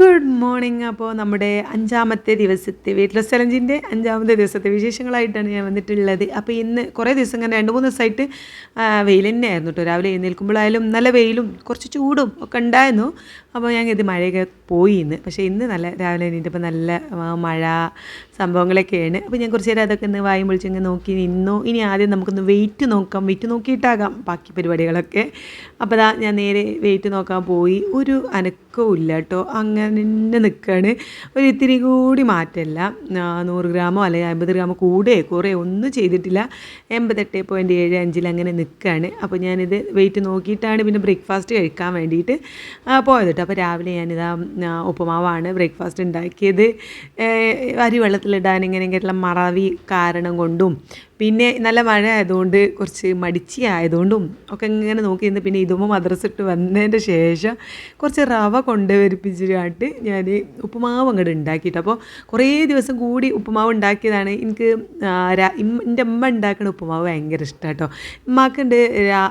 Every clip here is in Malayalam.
ഗുഡ് മോർണിംഗ് അപ്പോൾ നമ്മുടെ അഞ്ചാമത്തെ ദിവസത്തെ വെയിറ്റ് ലോസ് ചലഞ്ചിന്റെ അഞ്ചാമത്തെ ദിവസത്തെ വിശേഷങ്ങളായിട്ടാണ് ഞാൻ വന്നിട്ടുള്ളത്. അപ്പോൾ ഇന്ന് കുറേ ദിവസം ഇങ്ങനെ രണ്ട് മൂന്ന് ദിവസമായിട്ട് വെയിൽ തന്നെയായിരുന്നു കേട്ടോ രാവിലെ എഴുന്നേൽക്കുമ്പോഴായാലും നല്ല വെയിലും കുറച്ച് ചൂടും ഒക്കെ ഉണ്ടായിരുന്നു. അപ്പോൾ ഞാൻ ഇത് മഴയൊക്കെ പോയി ഇന്ന് പക്ഷേ ഇന്ന് നല്ല രാവിലെ എണീറ്റപ്പോൾ നല്ല മഴ സംഭവങ്ങളൊക്കെയാണ്. അപ്പോൾ ഞാൻ കുറച്ച് നേരം അതൊക്കെ ഒന്ന് വായും പൊളിച്ചിങ്ങനെ നോക്കി നിന്നു. ഇനി ആദ്യം നമുക്കൊന്ന് വെയിറ്റ് നോക്കാം. വെയിറ്റ് നോക്കിയിട്ടാകാം ബാക്കി പരിപാടികളൊക്കെ. അപ്പോൾ അതാ ഞാൻ നേരെ വെയിറ്റ് നോക്കാൻ പോയി. ഒരു അനക്കവും ഇല്ല കേട്ടോ. അങ്ങനെ തന്നെ നിൽക്കുകയാണ് ഒരു ഇത്തിരി കൂടി മാറ്റമില്ല നൂറ് ഗ്രാമോ അല്ലെങ്കിൽ അമ്പത് ഗ്രാമോ കൂടെ കുറേ ഒന്നും ചെയ്തിട്ടില്ല. എൺപത്തെട്ട് പോയിന്റ് ഏഴ് അഞ്ചിൽ അങ്ങനെ നിൽക്കുകയാണ് അപ്പോൾ ഞാനിത് വെയിറ്റ് നോക്കിയിട്ടാണ് പിന്നെ ബ്രേക്ക്ഫാസ്റ്റ് കഴിക്കാൻ വേണ്ടിയിട്ട് പോയത് അപ്പോൾ രാവിലെ ഞാനിതാ ഉപ്പുമാവാണ് ബ്രേക്ക്ഫാസ്റ്റ് ഉണ്ടാക്കിയത്. അരി വെള്ളത്തിലിടാൻ ഇങ്ങനെയൊക്കെയുള്ള മറവി കാരണം കൊണ്ടും പിന്നെ നല്ല മഴ ആയതുകൊണ്ട് കുറച്ച് മടിച്ചി ആയതുകൊണ്ടും ഒക്കെ ഇങ്ങനെ നോക്കി നിന്ന് പിന്നെ ഇതുമ്പോൾ മദ്രസ ഇട്ട് വന്നതിന്റെ ശേഷം കുറച്ച് റവ കൊണ്ടുവരിപ്പിച്ചിട്ട് ഞാൻ ഉപ്പുമാവ് അങ്ങോട്ട് ഉണ്ടാക്കിയിട്ട്. അപ്പോൾ കുറേ ദിവസം കൂടി ഉപ്പുമാവ് ഉണ്ടാക്കിയതാണ്. എനിക്ക് എന്റെ അമ്മ ഉണ്ടാക്കുന്ന ഉപ്പുമാവ് ഭയങ്കര ഇഷ്ടമാണ് കേട്ടോ. ഉമ്മാക്കുണ്ട്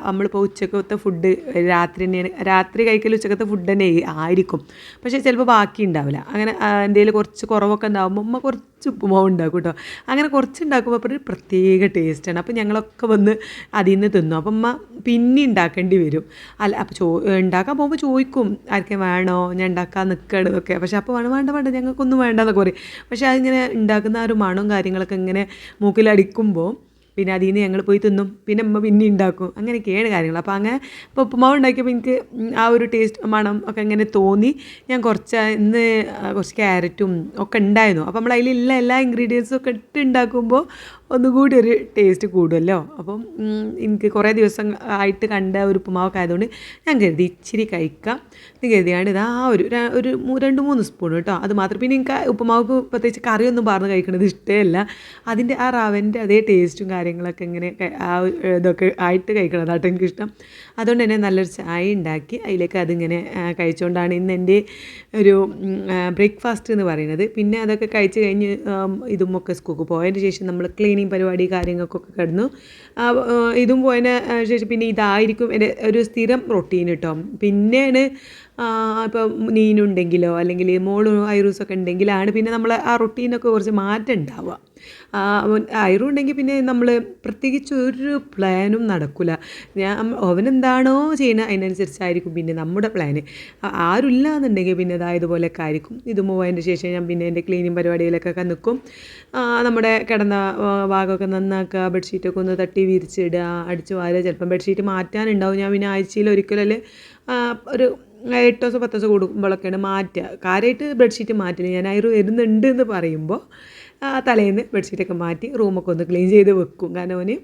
നമ്മളിപ്പോൾ ഉച്ചക്കത്തെ ഫുഡ് രാത്രി തന്നെയാണ്. രാത്രി കഴിക്കൽ ഉച്ചക്കത്തെ ഫുഡ് തന്നെ ആയിരിക്കും. പക്ഷേ ചിലപ്പോൾ ബാക്കി ഉണ്ടാവില്ല. അങ്ങനെ എന്തെങ്കിലും കുറച്ച് കുറവൊക്കെ ഉണ്ടാകുമ്പോൾ ഉമ്മ കുറച്ച് ഉപ്പുമാവ് ഉണ്ടാക്കും കേട്ടോ. അങ്ങനെ കുറച്ച് ഉണ്ടാക്കുമ്പോൾ ഒരു പ്രത്യേക ടേസ്റ്റാണ്. അപ്പോൾ ഞങ്ങളൊക്കെ വന്ന് അതിൽ നിന്ന് തിന്നു. അപ്പം അമ്മ പിന്നെ ഉണ്ടാക്കേണ്ടി വരും. അല്ല അപ്പോൾ ചോ ഉണ്ടാക്കാൻ പോകുമ്പോൾ ചോദിക്കും ആർക്കെ വേണോ? ഞാൻ ഉണ്ടാക്കാൻ നിൽക്കണം പക്ഷെ പക്ഷേ അപ്പോൾ വേണം വേണ്ട വേണ്ട ഞങ്ങൾക്കൊന്നും വേണ്ട എന്നൊക്കെ പറയും. പക്ഷേ അതിങ്ങനെ ഉണ്ടാക്കുന്ന ആ ഒരു മണവും കാര്യങ്ങളൊക്കെ ഇങ്ങനെ മൂക്കിലടിക്കുമ്പോൾ പിന്നെ അതിൽ നിന്ന് ഞങ്ങൾ പോയി തിന്നും. പിന്നെ അമ്മ പിന്നെ ഉണ്ടാക്കും അങ്ങനെയൊക്കെയാണ് കാര്യങ്ങൾ അപ്പോൾ അങ്ങനെ ഇപ്പോൾ ഉപ്പുമാവ് ഉണ്ടാക്കിയപ്പോൾ എനിക്ക് ആ ഒരു ടേസ്റ്റ് മണം ഒക്കെ ഇങ്ങനെ തോന്നി. ഞാൻ കുറച്ച് ഇന്ന് കുറച്ച് ക്യാരറ്റും ഒക്കെ ഉണ്ടായിരുന്നു അപ്പോൾ നമ്മൾ അതിലുള്ള എല്ലാ ഇൻഗ്രീഡിയൻസും ഒക്കെ ഇട്ട് ഉണ്ടാക്കുമ്പോൾ ഒന്നുകൂടി ഒരു ടേസ്റ്റ് കൂടുമല്ലോ അപ്പം എനിക്ക് കുറേ ദിവസം ആയിട്ട് കണ്ട ഒരു ഉപ്പുമാവൊക്കെ ആയതുകൊണ്ട് ഞാൻ കരുതി ഇച്ചിരി കഴിക്കാം. എന്ന് കരുതിയാണ്ട് ഇതാ ഒരു ഒരു രണ്ട് മൂന്ന് സ്പൂൺ കേട്ടോ അത് മാത്രം പിന്നെ എനിക്ക് ഉപ്പുമാവ് പ്രത്യേകിച്ച് കറിയൊന്നും പറഞ്ഞ് കഴിക്കുന്നത് ഇഷ്ടമല്ല അതിന്റെ ആ റവന്റെ അതേ ടേസ്റ്റും കാര്യങ്ങളൊക്കെ ഇങ്ങനെ ആ ഇതൊക്കെ ആയിട്ട് കഴിക്കണതാട്ടോ എനിക്കിഷ്ടം. അതുകൊണ്ട് തന്നെ നല്ലൊരു ചായ ഉണ്ടാക്കി അതിലേക്ക് അതിങ്ങനെ കഴിച്ചുകൊണ്ടാണ് ഇന്ന് എന്റെ ഒരു ബ്രേക്ക്ഫാസ്റ്റ് എന്ന് പറയുന്നത്. പിന്നെ അതൊക്കെ കഴിച്ച് കഴിഞ്ഞ് ഇതും ഒക്കെ സ്കൂക്ക് പോയതിന് ശേഷം നമ്മൾ ക്ലീനിങ് പരിപാടി കാര്യങ്ങൾക്കൊക്കെ കിടന്നു. ഇതും പോയതിന് ശേഷം പിന്നെ ഇതായിരിക്കും എന്റെ ഒരു സ്ഥിരം റൊട്ടീൻ കേട്ടോ പിന്നെയാണ് ഇപ്പോൾ നീനുണ്ടെങ്കിലോ അല്ലെങ്കിൽ മോളും ഐറൂസൊക്കെ ഉണ്ടെങ്കിലാണ് പിന്നെ നമ്മൾ ആ റൊട്ടീനൊക്കെ കുറച്ച് മാറ്റം ഉണ്ടാവുക. ഐറു ഉണ്ടെങ്കിൽ പിന്നെ നമ്മൾ പ്രത്യേകിച്ച് ഒരു പ്ലാനും നടക്കില്ല ഞാൻ അവനെന്താണോ ചെയ്യുന്നത് അതിനനുസരിച്ചായിരിക്കും പിന്നെ നമ്മുടെ പ്ലാന് ആരുമില്ല എന്നുണ്ടെങ്കിൽ പിന്നെ അതാ ഇതുപോലെയൊക്കെ ആയിരിക്കും. ഇത് പോയതിന്റെ ശേഷം ഞാൻ പിന്നെ എന്റെ ക്ലീനിങ് പരിപാടിയിലൊക്കെ നിൽക്കും നമ്മുടെ കിടന്ന ഭാഗമൊക്കെ നന്നാക്കുക ബെഡ്ഷീറ്റൊക്കെ ഒന്ന് തട്ടി വിരിച്ചിടുക അടിച്ച് വാരുക. ചിലപ്പം ബെഡ്ഷീറ്റ് മാറ്റാനുണ്ടാവും. ഞാൻ പിന്നെ ആഴ്ചയിൽ ഒരിക്കലല്ലേ ഒരു എട്ട് ദിവസം പത്ത് ദിവസം കൂടുമ്പോഴൊക്കെയാണ് മാറ്റുക. കാര്യമായിട്ട് ബെഡ്ഷീറ്റ് മാറ്റില്ല. ഞാൻ അയറ് വരുന്നുണ്ട് എന്ന് പറയുമ്പോൾ തലേന്ന് ബെഡ്ഷീറ്റൊക്കെ മാറ്റി റൂമൊക്കെ ഒന്ന് ക്ലീൻ ചെയ്ത് വെക്കും. കാരണം അവന്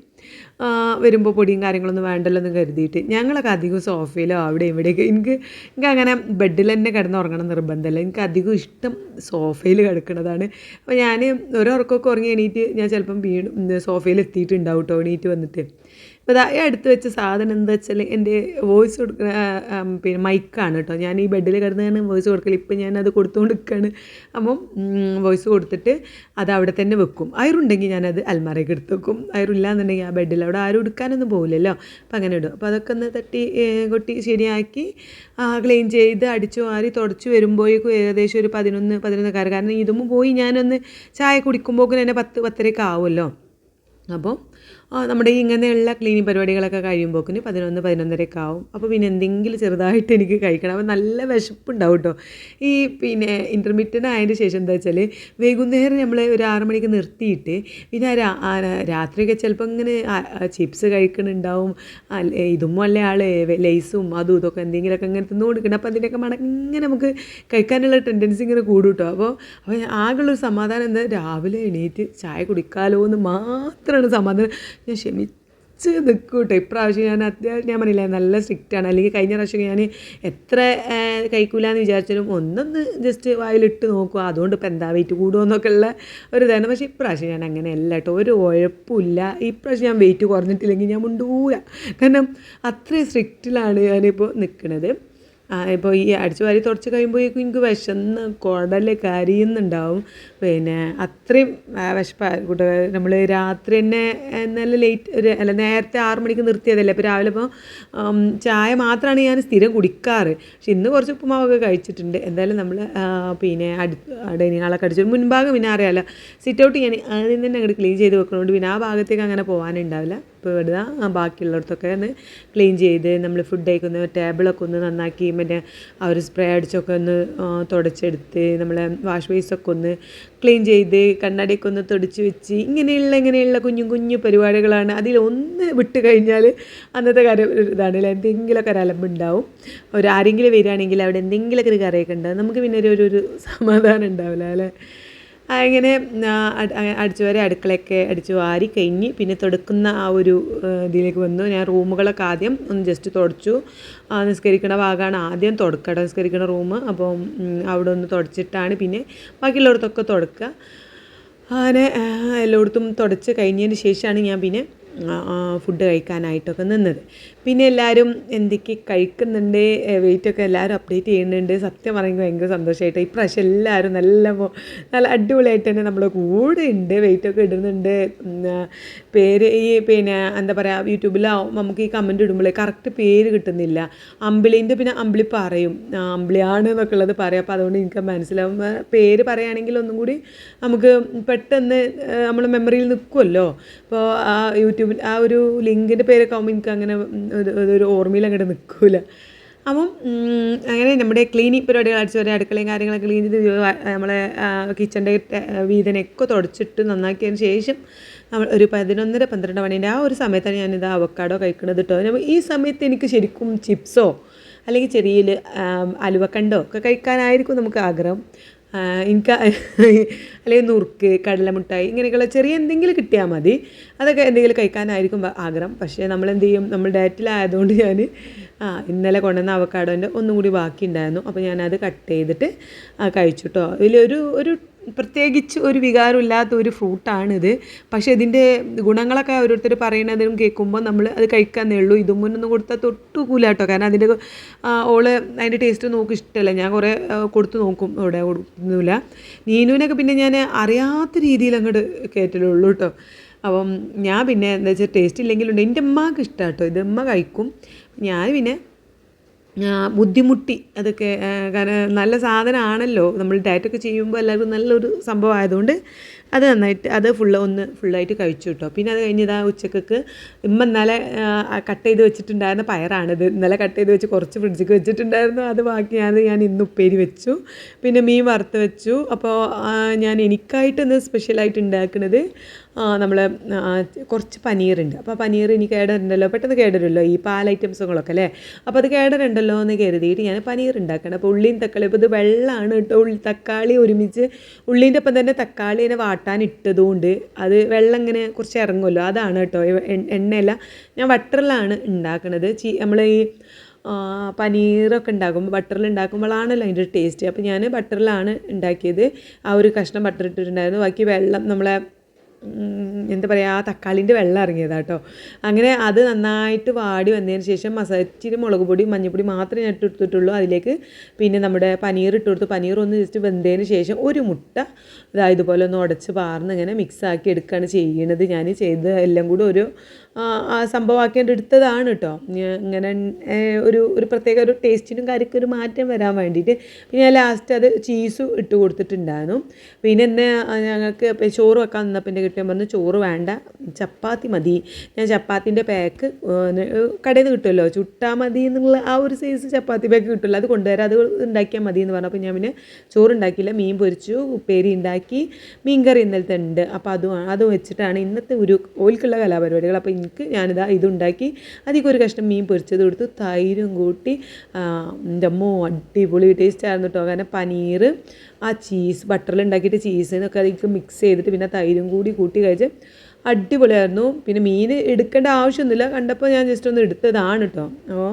വരുമ്പോൾ പൊടിയും കാര്യങ്ങളൊന്നും വേണ്ടല്ലോ എന്ന് കരുതിയിട്ട് ഞങ്ങളൊക്കെ അധികം സോഫയിലോ അവിടെ ഇവിടെയൊക്കെ എനിക്ക് എനിക്ക് അങ്ങനെ ബെഡിൽ തന്നെ കിടന്ന് ഉറങ്ങണം നിർബന്ധമല്ല. എനിക്ക് അധികം ഇഷ്ടം സോഫയിൽ കിടക്കുന്നതാണ് അപ്പോൾ ഞാൻ ഒരു ഉറക്കമൊക്കെ ഉറങ്ങി എണീറ്റ് ഞാൻ ചിലപ്പം വീണ്ടും സോഫയിൽ എത്തിയിട്ടുണ്ടാവും കേട്ടോ എണീറ്റ് വന്നിട്ട്. അപ്പോൾ ഇതാ അടുത്ത് വെച്ച സാധനം എന്താ വെച്ചാൽ എന്റെ വോയിസ് കൊടുക്കുന്ന പിന്നെ മൈക്കാണ് കേട്ടോ ഞാൻ ഈ ബെഡിൽ കിടന്നാണ് വോയിസ് കൊടുക്കൽ ഇപ്പം ഞാനത് കൊടുത്തുകൊണ്ട് നിൽക്കുകയാണ് അപ്പം വോയിസ് കൊടുത്തിട്ട് അത് അവിടെ തന്നെ വെക്കും. അയറുണ്ടെങ്കിൽ ഞാനത് അൽമാരയ്ക്ക് എടുത്ത് വെക്കും. അയറില്ല എന്നുണ്ടെങ്കിൽ ആ ബെഡിൽ അവിടെ ആരും എടുക്കാനൊന്നും പോകില്ലല്ലോ അപ്പം അങ്ങനെ ഇടും. അപ്പോൾ അതൊക്കെ ഒന്ന് തട്ടി കൊട്ടി ശരിയാക്കി ക്ലീൻ ചെയ്ത് അടിച്ചു മാറി തുടച്ച് വരുമ്പോഴേക്കും ഏകദേശം ഒരു പതിനൊന്ന് പതിനൊന്നക്കാറ് കാരണം ഇതുമ്പോൾ പോയി ഞാനൊന്ന് ചായ കുടിക്കുമ്പോഴേക്കും തന്നെ പത്ത് പത്തരയൊക്കെ ആവുമല്ലോ. അപ്പോൾ നമ്മുടെ ഈ ഇങ്ങനെയുള്ള ക്ലീനിങ് പരിപാടികളൊക്കെ കഴിയുമ്പോക്കിന് പതിനൊന്ന് പതിനൊന്നരയൊക്കെ ആവും. അപ്പോൾ പിന്നെ എന്തെങ്കിലും ചെറുതായിട്ട് എനിക്ക് കഴിക്കണം. അപ്പോൾ നല്ല വിശപ്പുണ്ടാവും കേട്ടോ ഈ പിന്നെ ഇന്റർമീഡിയറ്റ് ആയതിന് ശേഷം എന്താ വെച്ചാൽ വൈകുന്നേരം നമ്മൾ ഒരു ആറ് മണിക്ക് നിർത്തിയിട്ട് പിന്നെ രാത്രിയൊക്കെ ചിലപ്പോൾ ഇങ്ങനെ ചിപ്സ് കഴിക്കണുണ്ടാവും. ഇതും അല്ലേ ആൾ ലേസും അതും ഇതൊക്കെ എന്തെങ്കിലുമൊക്കെ ഇങ്ങനെ തിന്നു കൊടുക്കണം. അപ്പോൾ അതിന്റെയൊക്കെ മടങ്ങി ഇങ്ങനെ നമുക്ക് കഴിക്കാനുള്ള ടെൻഡൻസി ഇങ്ങനെ കൂടും കേട്ടോ അപ്പോൾ അപ്പോൾ ആകെയുള്ളൊരു സമാധാനം എന്താ? രാവിലെ എണീറ്റ് ചായ കുടിക്കാലോ എന്ന് മാത്രമാണ് സമാധാനം. ഞാൻ ക്ഷമിച്ച് നിൽക്കും കേട്ടോ ഇപ്രാവശ്യം ഞാൻ അത്യാവശ്യം ഞാൻ പറഞ്ഞില്ല നല്ല സ്ട്രിക്റ്റാണ് അല്ലെങ്കിൽ കഴിഞ്ഞ പ്രാവശ്യം ഞാൻ എത്ര കഴിക്കൂലെന്ന് വിചാരിച്ചാലും ഒന്നൊന്ന് ജസ്റ്റ് വായിലിട്ട് നോക്കുക. അതുകൊണ്ട് ഇപ്പം എന്താ വെയിറ്റ് കൂടുമെന്നൊക്കെ ഉള്ള ഒരു ഇതാണ്. പക്ഷേ ഇപ്രാവശ്യം ഞാൻ അങ്ങനെയല്ല കേട്ടോ. ഒരു ഉഴപ്പില്ല. ഇപ്രാവശ്യം ഞാൻ വെയിറ്റ് കുറഞ്ഞിട്ടില്ലെങ്കിൽ ഞാൻ മുണ്ടൂല കാരണം അത്രയും സ്ട്രിക്റ്റിലാണ് ഞാനിപ്പോൾ നിൽക്കുന്നത് ഇപ്പോൾ ഈ അടിച്ചു വാരി തുടച്ച് കഴിയുമ്പോഴേക്കും എനിക്ക് വിശന്ന് കുടൽ കരിയുന്നുണ്ടാവും. പിന്നെ അത്രയും വിശപ്പ് നമ്മൾ രാത്രി തന്നെ നല്ല ലേറ്റ് ഒരു അല്ല നേരത്തെ ആറ് മണിക്ക് നിർത്തിയതല്ലേ. അപ്പോൾ രാവിലെ ഇപ്പോൾ ചായ മാത്രമാണ് ഞാൻ സ്ഥിരം കുടിക്കാറ്. പക്ഷെ ഇന്ന് കുറച്ച് ഉപ്പുമാവൊക്കെ കഴിച്ചിട്ടുണ്ട്. എന്തായാലും നമ്മൾ പിന്നെ അടി ഡൈനിങ് അടിച്ചു മുൻഭാഗം പിന്നെ അറിയാമല്ലോ സിറ്റ് ഔട്ട് ഞാൻ ആദ്യം തന്നെ അങ്ങോട്ട് ക്ലീൻ ചെയ്ത് വെക്കുന്നതുകൊണ്ട് പിന്നെ ആ ഭാഗത്തേക്ക് അങ്ങനെ പോകാനുണ്ടാവില്ല ഇപ്പോൾ ഇടുക ബാക്കിയുള്ളിടത്തൊക്കെ ഒന്ന് ക്ലീൻ ചെയ്ത് നമ്മൾ ഫുഡ് കഴിക്കുന്ന ടേബിളൊക്കെ ഒന്ന് നന്നാക്കി മറ്റേ ആ ഒരു സ്പ്രേ അടിച്ചൊക്കെ ഒന്ന് തുടച്ചെടുത്ത് നമ്മളെ വാഷ് ബേസൊക്കെ ഒന്ന് ക്ലീൻ ചെയ്ത് കണ്ണാടിയൊക്കെ ഒന്ന് തുടച്ച് വെച്ച് ഇങ്ങനെയുള്ള ഇങ്ങനെയുള്ള കുഞ്ഞു കുഞ്ഞു പരിപാടികളാണ്. അതിലൊന്ന് വിട്ട് കഴിഞ്ഞാൽ അന്നത്തെ കാര്യം ഇതാണ് എന്തെങ്കിലുമൊക്കെ ഒരു അലമ്പുണ്ടാവും. ഒരു ആരെങ്കിലും വരികയാണെങ്കിൽ അവിടെ എന്തെങ്കിലുമൊക്കെ ഒരു കറിയൊക്കെ ഉണ്ടാവും. നമുക്ക് പിന്നെ ഒരു ഒരു സമാധാനം ഉണ്ടാവില്ല അല്ലേ? അങ്ങനെ അടിച്ചു വാരി അടുക്കളയൊക്കെ അടിച്ചു വാരി കഴിഞ്ഞ് പിന്നെ തുടക്കുന്ന ആ ഒരു ഇതിലേക്ക് വന്നു. ഞാൻ റൂമുകളൊക്കെ ആദ്യം ഒന്ന് ജസ്റ്റ് തുടച്ചു. നിസ്കരിക്കണ ഭാഗമാണ് ആദ്യം തുടക്കുക നിസ്കരിക്കണ റൂം. അപ്പം അവിടെ ഒന്ന് തുടച്ചിട്ടാണ് പിന്നെ ബാക്കിയുള്ളവർക്കൊക്കെ തുടക്കുക. അങ്ങനെ എല്ലായിടത്തും തുടച്ച് കഴിഞ്ഞതിന് ശേഷമാണ് ഞാൻ പിന്നെ ഫുഡ് കഴിക്കാനായിട്ടൊക്കെ നിന്നത്. പിന്നെ എല്ലാവരും എന്തൊക്കെ കഴിക്കുന്നുണ്ട്? വെയിറ്റൊക്കെ എല്ലാവരും അപ്ഡേറ്റ് ചെയ്യുന്നുണ്ട്. സത്യം പറയുമ്പോൾ ഭയങ്കര സന്തോഷമായിട്ട് ഇപ്രാവശ്യം എല്ലാവരും നല്ല നല്ല അടിപൊളിയായിട്ട് തന്നെ നമ്മുടെ കൂടെ ഉണ്ട്. വെയിറ്റൊക്കെ ഇടുന്നുണ്ട്. പേര് ഈ പിന്നെ എന്താ പറയുക യൂട്യൂബിലാവും. നമുക്ക് ഈ കമന്റ് ഇടുമ്പോൾ കറക്റ്റ് പേര് കിട്ടുന്നില്ല. അമ്പിളീന്റെ പിന്നെ അമ്പിളി പറയും. അമ്പിളിയാണ് എന്നൊക്കെ ഉള്ളത് പറയും. അപ്പോൾ അതുകൊണ്ട് എനിക്ക് മനസ്സിലാവും. പേര് പറയുകയാണെങ്കിൽ ഒന്നും കൂടി നമുക്ക് പെട്ടെന്ന് നമ്മുടെ മെമ്മറിയിൽ നിൽക്കുമല്ലോ അപ്പോൾ ആ യൂട്യൂബിൽ ആ ഒരു ലിങ്കിന്റെ പേരൊക്കെ ആകുമ്പോൾ എനിക്ക് അങ്ങനെ ഒരു ഓർമ്മയിൽ അങ്ങോട്ട് നിൽക്കില്ല അപ്പം അങ്ങനെ നമ്മുടെ ക്ലീനിങ് പരിപാടികൾ അടിച്ചു വരെ അടുക്കളയും കാര്യങ്ങളൊക്കെ ക്ലീൻ ചെയ്ത് നമ്മളെ കിച്ചന്റെ വീതനൊക്കെ തുടച്ചിട്ട് നന്നാക്കിയതിന് ശേഷം നമ്മൾ ഒരു പതിനൊന്നര പന്ത്രണ്ട് മണീന്റെ ആ ഒരു സമയത്താണ് ഞാനിത് അവക്കാടോ കഴിക്കുന്നത് കേട്ടോ ഈ സമയത്ത് എനിക്ക് ശരിക്കും ചിപ്സോ അല്ലെങ്കിൽ ചെറിയ അലുവക്കണ്ടോ ഒക്കെ കഴിക്കാനായിരിക്കും നമുക്ക് ആഗ്രഹം. എനിക്ക് അല്ലെങ്കിൽ നുറുക്ക് കടലമുട്ടായി ഇങ്ങനെയൊക്കെയുള്ള ചെറിയ എന്തെങ്കിലും കിട്ടിയാൽ മതി. അതൊക്കെ എന്തെങ്കിലും കഴിക്കാനായിരിക്കും ആഗ്രഹം. പക്ഷേ നമ്മൾ എന്ത് ചെയ്യും നമ്മൾ ഡയറ്റിലായതുകൊണ്ട് ഞാൻ ആ ഇന്നലെ കൊണ്ടുവന്ന അവക്കാടോന്റെ ഒന്നും കൂടി ബാക്കി ഉണ്ടായിരുന്നു അപ്പോൾ ഞാനത് കട്ട് ചെയ്തിട്ട് കഴിച്ചു കേട്ടോ ഇതിലൊരു ഒരു പ്രത്യേകിച്ച് ഒരു വികാരമില്ലാത്ത ഒരു ഫ്രൂട്ടാണിത്. പക്ഷേ ഇതിന്റെ ഗുണങ്ങളൊക്കെ ഓരോരുത്തർ പറയുന്നതും കേൾക്കുമ്പോൾ നമ്മൾ അത് കഴിക്കാന്നേ ഉള്ളൂ. ഇതും മുന്നൊന്നും കൊടുത്താൽ തൊട്ടു കേട്ടോ കാരണം അതിന്റെ ഓൾ അതിന്റെ ടേസ്റ്റ് നോക്കും ഇഷ്ടമല്ല. ഞാൻ കുറേ കൊടുത്തു നോക്കും ഇവിടെ കൊടുക്കുന്നില്ല. നീനുവിനൊക്കെ പിന്നെ ഞാൻ അറിയാത്ത രീതിയിൽ അങ്ങോട്ട് കയറ്റലുള്ളൂ കേട്ടോ. അപ്പം ഞാൻ പിന്നെ എന്താ വെച്ചാൽ ടേസ്റ്റ് ഇല്ലെങ്കിലുണ്ട് എന്റെ അമ്മയ്ക്ക് ഇഷ്ടമാണ് കേട്ടോ ഇത് അമ്മ കഴിക്കും. ഞാൻ പിന്നെ ബുദ്ധിമുട്ടി. അതൊക്കെ കാരണം നല്ല സാധനമാണല്ലോ. നമ്മൾ ഡയറ്റൊക്കെ ചെയ്യുമ്പോൾ എല്ലാവർക്കും നല്ലൊരു സംഭവം ആയതുകൊണ്ട് അത് നന്നായിട്ട് അത് ഫുള്ള് ഒന്ന് ഫുള്ളായിട്ട് കഴിച്ചു കേട്ടോ പിന്നെ അത് കഴിഞ്ഞ് ഇതാ ഉച്ചക്കൊക്കെ ഇമ്മ ഇന്നലെ കട്ട് ചെയ്ത് വെച്ചിട്ടുണ്ടായിരുന്ന പയറാണിത്. ഇന്നലെ കട്ട് ചെയ്ത് വെച്ച് കുറച്ച് ഫ്രിഡ്ജിക്ക് വെച്ചിട്ടുണ്ടായിരുന്നു. അത് ബാക്കി ഞാൻ ഞാൻ ഇന്ന് ഉപ്പേരി വെച്ചു. പിന്നെ മീൻ വറുത്ത് വെച്ചു. അപ്പോൾ ഞാൻ എനിക്കായിട്ട് ഇന്ന് സ്പെഷ്യലായിട്ട് ഉണ്ടാക്കുന്നത് നമ്മൾ കുറച്ച് പനീറുണ്ട്. അപ്പോൾ പനീർ ഇനി കേടരുണ്ടല്ലോ. പെട്ടെന്ന് കേടരുമല്ലോ ഈ പാൽ ഐറ്റംസുകളൊക്കെ അല്ലേ? അപ്പോൾ അത് കേടരുണ്ടല്ലോ എന്ന് കരുതിയിട്ട് ഞാൻ പനീർ ഉണ്ടാക്കണം അപ്പോൾ ഉള്ളിയും തക്കാളി ഇപ്പോൾ ഇത് വെള്ളമാണ് കേട്ടോ ഉള്ളി തക്കാളി ഒരുമിച്ച് ഉള്ളീന്റെ ഒപ്പം തന്നെ തക്കാളി തക്കാളിനെ വാട്ടാൻ ഇട്ടതുകൊണ്ട് അത് വെള്ളം ഇങ്ങനെ കുറച്ച് ഇറങ്ങുമല്ലോ? അതാണ് കേട്ടോ. എണ്ണയല്ല ഞാൻ ബട്ടറിലാണ് ഉണ്ടാക്കുന്നത് ചീ നമ്മൾ ഈ പനീറൊക്കെ ഉണ്ടാക്കുമ്പോൾ ബട്ടറിൽ ഉണ്ടാക്കുമ്പോഴാണല്ലോ അതിന്റെ ടേസ്റ്റ്. അപ്പോൾ ഞാൻ ബട്ടറിലാണ് ഉണ്ടാക്കിയത് ആ ഒരു കഷ്ണം ബട്ടർ ഇട്ടിട്ടുണ്ടായിരുന്നു ബാക്കി വെള്ളം നമ്മളെ എന്താ പറയുക തക്കാളിന്റെ വെള്ളം ഇറങ്ങിയതാണ് കേട്ടോ അങ്ങനെ അത് നന്നായിട്ട് വാടി വന്നതിന് ശേഷം മസാല മുളക് പൊടി മഞ്ഞൾപ്പൊടി മാത്രമേ ഞാൻ ഇട്ടെടുത്തിട്ടുള്ളൂ അതിലേക്ക് പിന്നെ നമ്മുടെ പനീർ ഇട്ട് കൊടുത്തു പനീർ ഒന്ന് ജസ്റ്റ് വെന്തതിന് ശേഷം ഒരു മുട്ട ഇതാ ഇതുപോലെ ഒന്ന് ഉടച്ച് പാർന്ന് ഇങ്ങനെ മിക്സാക്കി എടുക്കുകയാണ് ചെയ്യണത്. ഞാൻ ചെയ്ത് എല്ലാം കൂടെ ഒരു സംഭവമാക്കേണ്ട എടുത്തതാണ് കേട്ടോ ഇങ്ങനെ ഒരു ഒരു പ്രത്യേക ഒരു ടേസ്റ്റിനും കാര്യക്കും ഒരു മാറ്റം വരാൻ വേണ്ടിയിട്ട് പിന്നെ ലാസ്റ്റ് അത് ചീസ് ഇട്ട് കൊടുത്തിട്ടുണ്ടായിരുന്നു. പിന്നെ എന്നെ ഞങ്ങൾക്ക് ചോറ് വെക്കാൻ നിന്നപ്പോൾ എന്റെ കിട്ടിയാൽ പറഞ്ഞു ചോറ് വേണ്ട ചപ്പാത്തി മതി. ഞാൻ ചപ്പാത്തിന്റെ പാക്ക് കടയിൽ നിന്ന് കിട്ടുമല്ലോ? ചുട്ടാൽ മതി എന്നുള്ള ആ ഒരു സൈസ് ചപ്പാത്തി പാക്ക് കിട്ടുമല്ലോ? അത് കൊണ്ടുവരാം അത് ഉണ്ടാക്കിയാൽ മതി എന്ന് പറഞ്ഞപ്പോൾ ഞാൻ പിന്നെ ചോറ് ഉണ്ടാക്കിയില്ല മീൻ പൊരിച്ചു ഉപ്പേരി ഉണ്ടാക്കി മീൻ കറി ഇന്നലത്തെ ഉണ്ട്. അപ്പോൾ അതും അത് വെച്ചിട്ടാണ് ഇന്നത്തെ ഒരു ഓൽക്കുള്ള കലാപരിപാടികൾ. അപ്പോൾ എനിക്ക് ഞാനിതാ ഇതുണ്ടാക്കി അതിലേക്ക് ഒരു കഷ്ണം മീൻ പൊരിച്ചത് കൊടുത്തു. തൈരും കൂട്ടി എന്റെ അമ്മോ അടിപൊളി ടേസ്റ്റ് ആയിരുന്നു കേട്ടോ കാരണം പനീർ ആ ചീസ് ബട്ടറിൽ ഉണ്ടാക്കിയിട്ട് ചീസിനൊക്കെ അതിലേക്ക് മിക്സ് ചെയ്തിട്ട് പിന്നെ തൈരും കൂടി കൂട്ടി കഴിച്ച് അടിപൊളിയായിരുന്നു. പിന്നെ മീൻ എടുക്കേണ്ട ആവശ്യമൊന്നുമില്ല. കണ്ടപ്പോൾ ഞാൻ ജസ്റ്റ് ഒന്ന് എടുത്തതാണ് കേട്ടോ അപ്പോൾ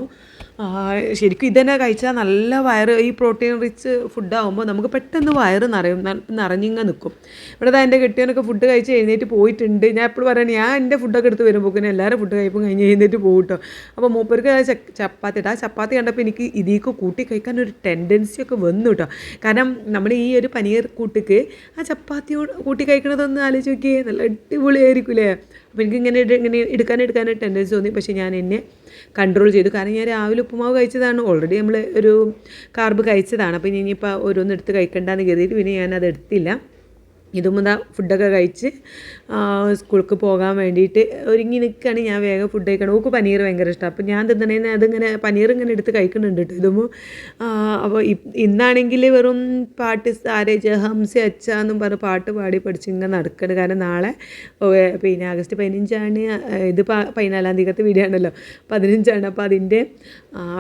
ശരിക്കും ഇതന്നെ കഴിച്ചാൽ നല്ല വയറ് ഈ പ്രോട്ടീൻ റിച്ച് ഫുഡാകുമ്പോൾ നമുക്ക് പെട്ടെന്ന് വയറ് നിറയും നിറഞ്ഞിങ്ങ നിൽക്കും ഇവിടെ എന്റെ കെട്ടിയവനൊക്കെ ഫുഡ് കഴിച്ച് എഴുന്നേറ്റ് പോയിട്ടുണ്ട്. ഞാൻ എപ്പോഴും പറയണേ ഞാൻ എന്റെ ഫുഡൊക്കെ എടുത്ത് വരുമ്പോൾ എല്ലാവരും ഫുഡ് കഴിപ്പം കഴിഞ്ഞ് എഴുന്നേറ്റ് പോകും അപ്പോൾ മൂപ്പർക്ക് ചപ്പാത്തി ഇട്ടാ ചപ്പാത്തി കണ്ടപ്പോൾ എനിക്ക് ഇതിലേക്ക് കൂട്ടി കഴിക്കാൻ ഒരു ടെൻഡൻസി ഒക്കെ വന്നു കേട്ടോ കാരണം നമ്മൾ ഈ ഒരു പനീർ കൂട്ടിക്ക് ആ ചപ്പാത്തിയോട് കൂട്ടി കഴിക്കണതൊന്ന് ആലോചിച്ച് നോക്കിയേ നല്ല അടിപൊളിയായിരിക്കൂലേ അപ്പോൾ എനിക്ക് ഇങ്ങനെ ഇങ്ങനെ എടുക്കാൻ എടുക്കാനായിട്ട് ടെൻഡൻസി തോന്നി പക്ഷേ ഞാൻ എന്നെ കൺട്രോൾ ചെയ്തു. കാരണം ഞാൻ രാവിലെ ഉപ്പുമാവ് കഴിച്ചതാണ്. ഓൾറെഡി നമ്മൾ ഒരു കാർബ് കഴിച്ചതാണ്. അപ്പോൾ ഇനിയിപ്പോൾ ഓരോന്ന് എടുത്ത് കഴിക്കണ്ടെന്ന് കരുതിയിട്ട് പിന്നെ ഞാനത് എടുത്തില്ല. ഇതും ഫുഡൊക്കെ കഴിച്ച് സ്കൂൾക്ക് പോകാൻ വേണ്ടിയിട്ട് ഒരുങ്ങി നിൽക്കുകയാണ് ഞാൻ വേഗം ഫുഡ് കഴിക്കണം. ഓക്ക് പനീർ ഭയങ്കര ഇഷ്ടമാണ് അപ്പോൾ ഞാൻ തിന്നണേന്ന് അതിങ്ങനെ പനീർ ഇങ്ങനെ എടുത്ത് കഴിക്കുന്നുണ്ട് കേട്ടോ. ഇതുമ്പോൾ അപ്പോൾ ഇന്നാണെങ്കിൽ വെറും പാട്ട് സാരേ ജഹംസെ അച്ഛ എന്നും പറഞ്ഞ് പാട്ട് പാടി പഠിച്ച് ഇങ്ങനെ നടക്കണം. കാരണം നാളെ പിന്നെ ആഗസ്റ്റ് പതിനഞ്ചാണ് ഇത് പതിനാലാം തീയതിക്കത്തെ വീഡിയോ ആണല്ലോ. പതിനഞ്ചാണ്. അപ്പോൾ അതിന്റെ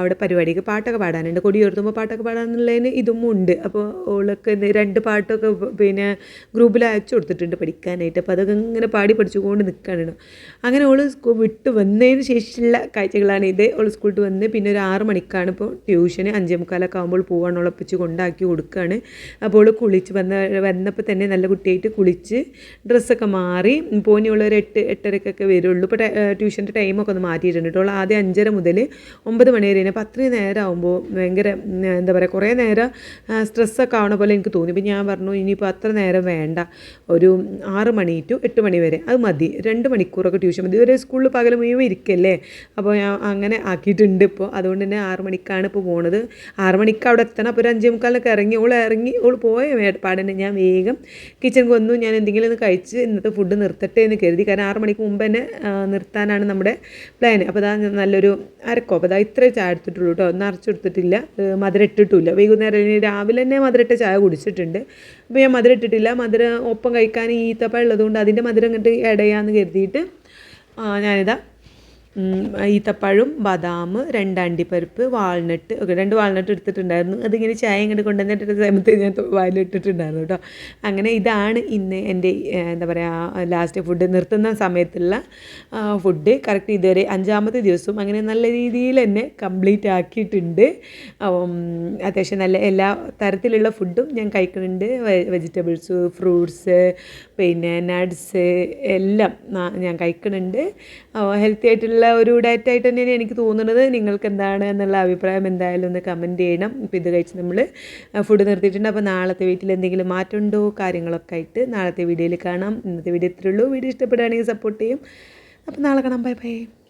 അവിടെ പരിപാടിക്ക് പാട്ടൊക്കെ പാടാനുണ്ട്. കൊടി ഉയർത്തുമ്പോൾ പാട്ടൊക്കെ പാടാനുള്ളതിന് ഇതും ഉണ്ട്. അപ്പോൾ ഓളൊക്കെ രണ്ട് പാട്ടൊക്കെ പിന്നെ ഗ്രൂപ്പിൽ അയച്ചു കൊടുത്തിട്ടുണ്ട് പഠിക്കാനായിട്ട്. അപ്പോൾ അതൊക്കെ ഇങ്ങനെ പാടി പഠിച്ചുകൊണ്ട് നിൽക്കുകയാണ് അങ്ങനെ ഓൾ സ്കൂൾ വിട്ട് വന്നതിന് ശേഷമുള്ള കാഴ്ചകളാണ് ഇത്. ഓൾ സ്കൂളിൽ വന്ന് പിന്നെ ഒരു ആറ് മണിക്കാണ് ഇപ്പോൾ ട്യൂഷന് അഞ്ചേ മുക്കാലൊക്കെ ആകുമ്പോൾ പോവാണ് ഉളപ്പിച്ച് കൊണ്ടാക്കി കൊടുക്കുകയാണ്. അപ്പോൾ ഓൾ കുളിച്ച് വന്ന വന്നപ്പോൾ തന്നെ നല്ല കുട്ടിയായിട്ട് കുളിച്ച് ഡ്രസ്സൊക്കെ മാറി. പോനിയുള്ള ഒരു എട്ട് എട്ടരക്കൊക്കെ വരുള്ളൂ. ഇപ്പോൾ ട്യൂഷന്റെ ടൈമൊക്കെ ഒന്ന് മാറ്റിയിട്ടുണ്ട് ഓൾ ആദ്യം അഞ്ചര മുതൽ ഒമ്പത് മണി വരെ അപ്പോൾ അത്രയും നേരം ആകുമ്പോൾ ഭയങ്കര എന്താ പറയുക കുറേ നേരം സ്ട്രെസ്സൊക്കെ ആവണ പോലെ എനിക്ക് തോന്നി. ഇപ്പോൾ ഞാൻ പറഞ്ഞു ഇനിയിപ്പോൾ അത്ര നേരം വേണ്ട. ഒരു ആറ് മണി ടു എട്ട് മണി വരെ. അത് മതി. രണ്ട് മണിക്കൂറൊക്കെ ട്യൂഷൻ മതി. ഇവരെ സ്കൂളിൽ പകൽ മുഴുവൻ ഇരിക്കല്ലേ? അപ്പോൾ ഞാൻ അങ്ങനെ ആക്കിയിട്ടുണ്ട് ഇപ്പോൾ അതുകൊണ്ട് തന്നെ ആറ് മണിക്കാണ് ഇപ്പോൾ പോണത്. ആറ് മണിക്ക് അവിടെ എത്തണം. അപ്പോൾ ഒരു അഞ്ചേ മുക്കാലൊക്കെ ഇറങ്ങി. ഓൾ ഇറങ്ങി. ഓൾ പോയ പാടന്നെ. ഞാൻ വേഗം കിച്ചൺ വന്നു. ഞാൻ എന്തെങ്കിലും ഒന്ന് കഴിച്ച് ഇന്നത്തെ ഫുഡ് നിർത്തട്ടെ എന്ന് കരുതി. കാരണം ആറ് മണിക്ക് മുമ്പ് തന്നെ നിർത്താനാണ് നമ്മുടെ പ്ലാൻ അപ്പോൾ അതാ നല്ലൊരു അരക്കോ അപ്പോൾ അതാ ഇത്രേ ചായ എടുത്തിട്ടുള്ളൂ കേട്ടോ. നിറച്ചെടുത്തിട്ടില്ല മധുരം ഇട്ടിട്ടില്ല വൈകുന്നേരം രാവിലെ തന്നെ മധുരട്ട ചായ കുടിച്ചിട്ടുണ്ട്. അപ്പോൾ ഞാൻ മധുരം ഇട്ടിട്ടില്ല. മധുരം ഒപ്പം കഴിക്കാൻ ഈത്തപ്പഴം ഉള്ളതുകൊണ്ട് അതിന്റെ മധുരം ഇങ്ങോട്ട് ഇടയാന്ന് കരുതിയിട്ട് ഞാനിതാ ഈത്തപ്പഴം ബദാം രണ്ട് അണ്ടിപ്പരിപ്പ് വാൾനട്ട് ഒക്കെ രണ്ട് വാൾനട്ട് എടുത്തിട്ടുണ്ടായിരുന്നു. അതിങ്ങനെ ചായ ഇങ്ങോട്ട് കൊണ്ടുവന്നിട്ട് സമയത്ത് ഞാൻ വായിലിട്ടിട്ടുണ്ടായിരുന്നു കേട്ടോ. അങ്ങനെ ഇതാണ് ഇന്ന് എന്റെ എന്താ പറയുക ലാസ്റ്റ് ഫുഡ്. നിർത്തുന്ന സമയത്തുള്ള ഫുഡ്. കറക്റ്റ് ഇതുവരെ അഞ്ചാമത്തെ ദിവസവും അങ്ങനെ നല്ല രീതിയിൽ തന്നെ കംപ്ലീറ്റ് ആക്കിയിട്ടുണ്ട്. അത്യാവശ്യം നല്ല എല്ലാ തരത്തിലുള്ള ഫുഡും ഞാൻ കഴിക്കുന്നുണ്ട്. വെജിറ്റബിൾസ് ഫ്രൂട്ട്സ് പിന്നെ നട്ട്സ് എല്ലാം ഞാൻ കഴിക്കുന്നുണ്ട്. ഹെൽത്തി ആയിട്ടുള്ള ഒരു ഡയറ്റ് ആയിട്ട് തന്നെയാണ് എനിക്ക് തോന്നുന്നത്. നിങ്ങൾക്ക് എന്താണ് എന്നുള്ള അഭിപ്രായം എന്തായാലും ഒന്ന് കമന്റ് ചെയ്യണം. ഇപ്പോൾ ഇത് കഴിച്ച് നമ്മൾ ഫുഡ് നിർത്തിയിട്ടുണ്ട്. അപ്പോൾ നാളത്തെ വീട്ടിൽ എന്തെങ്കിലും മാറ്റമുണ്ടോ? കാര്യങ്ങളൊക്കെ ആയിട്ട് നാളത്തെ വീഡിയോയിൽ കാണാം. ഇന്നത്തെ വീഡിയോ ഇത്രയുള്ളൂ വീഡിയോ ഇഷ്ടപ്പെടുകയാണെങ്കിൽ സപ്പോർട്ട് ചെയ്യും. അപ്പോൾ നാളെ കാണാം. Bye bye